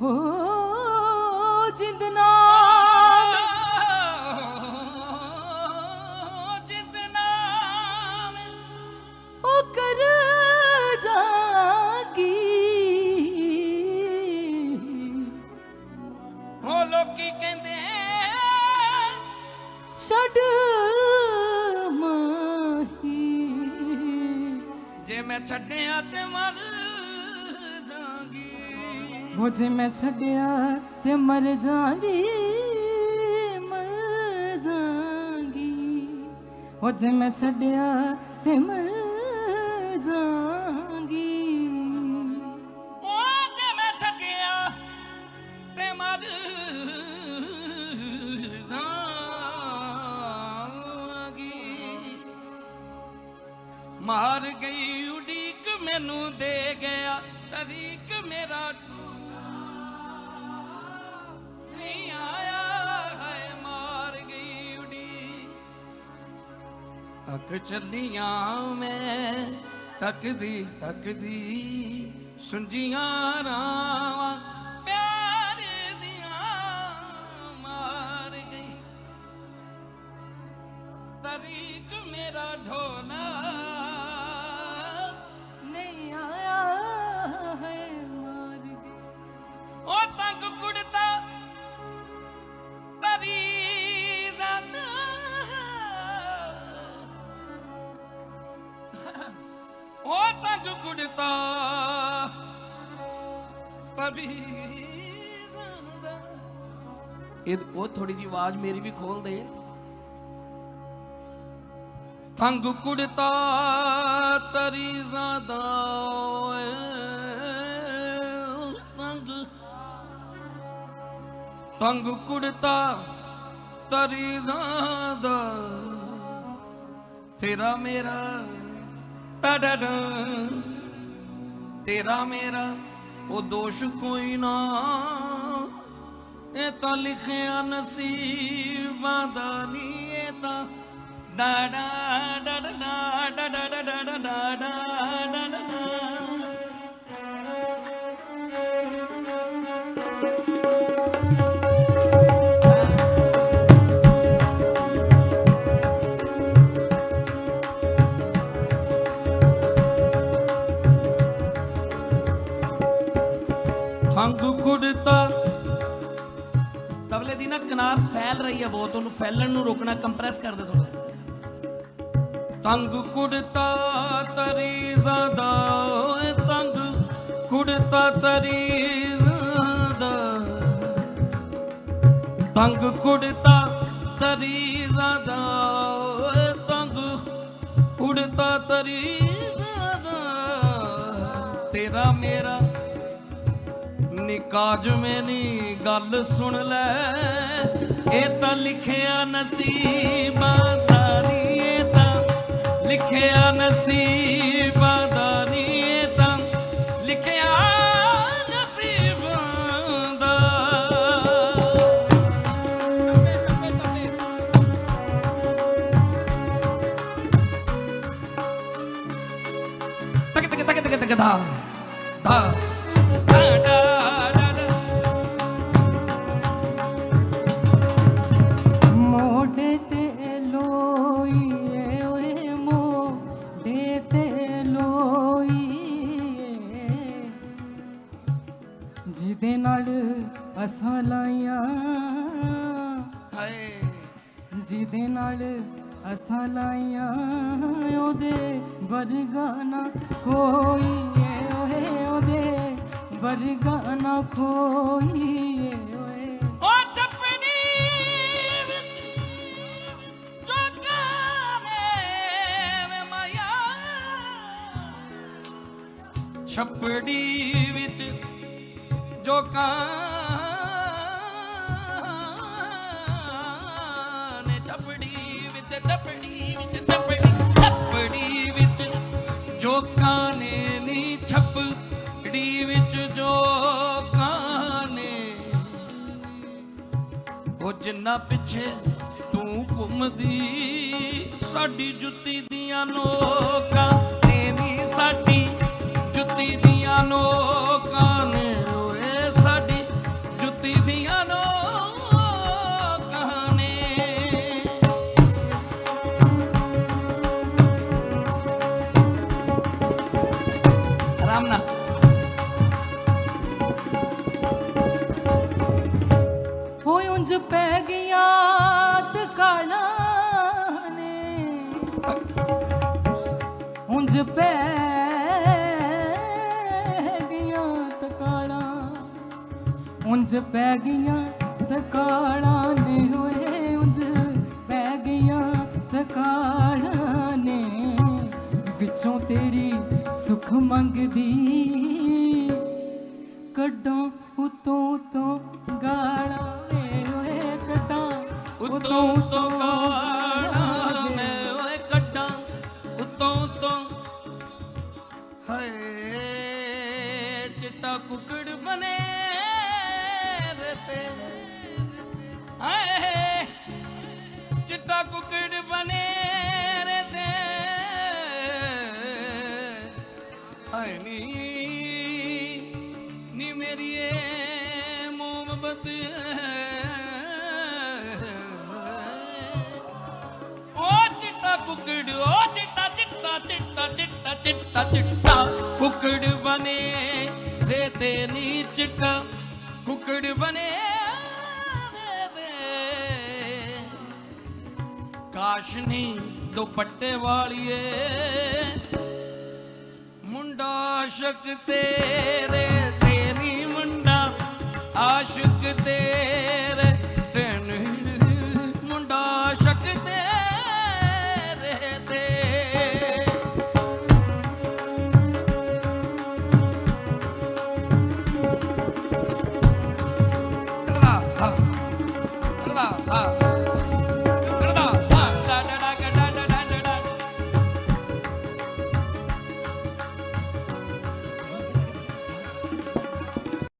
ਹੋ ਜਿੰਦ ਨਾਲ। ਜਿਤਨਾ ਉਹ ਕਰ ਜਾਗੀ ਹੋ ਲੋਕੀ ਕਹਿੰਦੇ ਛੱਡ ਮਾਹੀ। ਜੇ ਮੈਂ ਛੱਡਿਆ ਤੇ ਮਰ ਉਹ ਜੇ ਮੈਂ ਛੱਡਿਆ ਤੇ ਮਰ ਜਾਗੀ ਮਰ ਜਾਗੀ ਹੋ ਜੇ ਮੈਂ ਛੱਡਿਆ ਤੇ ਮਰ ਜਾਗੀ ਉਹ ਜੇ ਮੈਂ ਛੱਡਿਆ ਤੇ ਮਰ ਜਾਗੀ ਮਾਰ ਗਈ ਉਡੀਕ ਮੈਨੂੰ ਦੇ ਗਿਆ ਤਰੀਕ ਮੇਰਾ ਅੱਖ ਚੱਲੀਆਂ ਮੈਂ ਤੱਕਦੀ ਤੱਕਦੀ ਸੁੰਜੀਆਂ ਰਾਵਾਂ ਪਿਆਰ ਦੀਆਂ ਮਾਰ ਗਈ। ਤਰੀਕ ਮੇਰਾ ਢੋਲਾ ਉਹ ਤੰਗ ਕੁੜਤਾ ਇਹ ਉਹ ਥੋੜੀ ਜੀ ਆਵਾਜ਼ ਮੇਰੀ ਵੀ ਖੋਲ ਦੇ। ਤੰਗ ਕੁੜਤਾ ਤਰੀ ਜ਼ਿਆਦਾ ਓਏ ਤੰਗ ਤੰਗ ਕੁੜਤਾ ਤਰੀ ਜ਼ਿਆਦਾ, ਤੇਰਾ ਮੇਰਾ ਟਡਡ ਤੇਰਾ ਮੇਰਾ ਉਹ ਦੋਸ਼ ਕੋਈ ਨਾ ਇਹ ਤਾਂ ਲਿਖਿਆ ਨਸੀਬਾਂ ਦਾ ਨਹੀਂ ਇਹ ਤਾਂ ਦਾ ਦਾ ਦਾ ਦਾ ਦਾ ਦਾ ਦਾ ਦਾ ਦਾ ਦਾ ਦਾ ਦਾ ਹੰਗ ਕੁੜਤਾ ਤਬਲੇ ਦੀ ਨਾ ਕਿਨਾਰ ਫੈਲ ਰਹੀ ਹੈ ਬਹੁਤ, ਉਹਨੂੰ ਫੈਲਣ ਨੂੰ ਰੋਕਣਾ ਕੰਪਰੈਸ ਕਰ ਦੇ ਥੋੜਾ ਤੰਗ ਕੁੜਤਾ ਤਰੀ ਜ਼ਿਆਦਾ ਤੰਗ ਕੁੜਤਾ ਤਰੀ ਜ਼ਿਆਦਾ। ਤੰਗ ਕੁੜਤਾ ਤਰੀ ਜ਼ਿਆਦਾ ਤੰਗ ਕੁੜਤਾ ਤਰੀ ਜ਼ਿਆਦਾ। ਤੇਰਾ ਮੇਰਾ ਨਿਕਾਜ ਮੇਰੀ ਗੱਲ ਸੁਣ ਲੈ ਇਹ ਤਾਂ ਲਿਖਿਆ ਨਸੀਬਾਂ ਦਾ ਨੀ ਇਹ ਤਾਂ ਲਿਖਿਆ ਨਸੀਬਾਂ ਦਾ ਨੀ ਇਹ ਤਾਂ ਲਿਖਿਆ ਨਸੀਬਾਂ ਦਾ ਤਕ ਤਕ ਤਕ ਤਕ ਤਕ ਦਾ ਦਾ ਦਾ ਦਾ ਅਸਾਂ ਲਾਈਆਂ ਹਾਏ। ਜਿਹਦੇ ਨਾਲ ਅਸਾਂ ਲਾਈਆਂ ਉਹਦੇ ਵਰਗਾ ਨਾ ਕੋਈ ਏ ਓਏ ਉਹਦੇ ਵਰਗਾ ਨਾ ਕੋਈ ਏ ਓਏ। ਚੱਪਣੀ ਵਿੱਚ ਮਾਇਆ। ਛੱਪੜੀ ਵਿੱਚ ਜੋਕਾਂ ਜਿੰਨਾ ਪਿੱਛੇ ਤੂੰ ਘੁੰਮਦੀ ਸਾਡੀ ਜੁੱਤੀ ਦੀਆਂ ਲੋਕਾਂ ਤੇ ਵੀ ਸਾਡੀ ਹੋਏ ਪੈ ਗਿਆ ਤਕਾਲਾਂ ਨੇ। ਉਂਝ ਪੈ ਗਈਆਂ ਤਕਾਲਾਂ ਉਂਝ ਪੈ ਗਈਆਂ ਤਕਾਲਾਂ ਨੇ ਹੋਏ। ਉਂਝ ਪੈ ਗਈਆਂ ਤਕਾਲਾਂ ਨੇ। ਵਿੱਚੋਂ ਤੇਰੀ ਸੁਖ ਮੰਗਦੀ। ਕੱਢੋ ਉਤੋਂ ਉਤੋਂ ਗਾ ਉਤੋਂ ਉਤੋਂ ਗਾਣਾ ਮੈਂ ਓਏ ਕੱਢਾਂ ਉਤੋਂ ਉਤੋਂ। ਹਾਏ ਚਿੱਟਾ ਕੁਕੜ ਚਿੱਟਾ ਚਿੱਟਾ ਚਿੱਟਾ ਚਿੱਟਾ ਚਿੱਟਾ ਚਿੱਟਾ ਚਿੱਟਾ। ਕੁਕੜ ਬਨੇ ਰੇ ਨੀ ਚਿੱਟਾ ਕੁਕੜ ਬਨੇ ਰੇ ਤੇ ਕਾਸ਼ਨੀ ਦੁਪੱਟੇ ਵਾਲੀਏ। ਮੁੰਡਾ ਆਸ਼ਕ ਤੇਰੇ ਤੇਰੀ ਮੁੰਡਾ, ਆਸ਼ਕ ਤੇਰੇ ਲਾ ਲਾ ਲਾ ਲਾ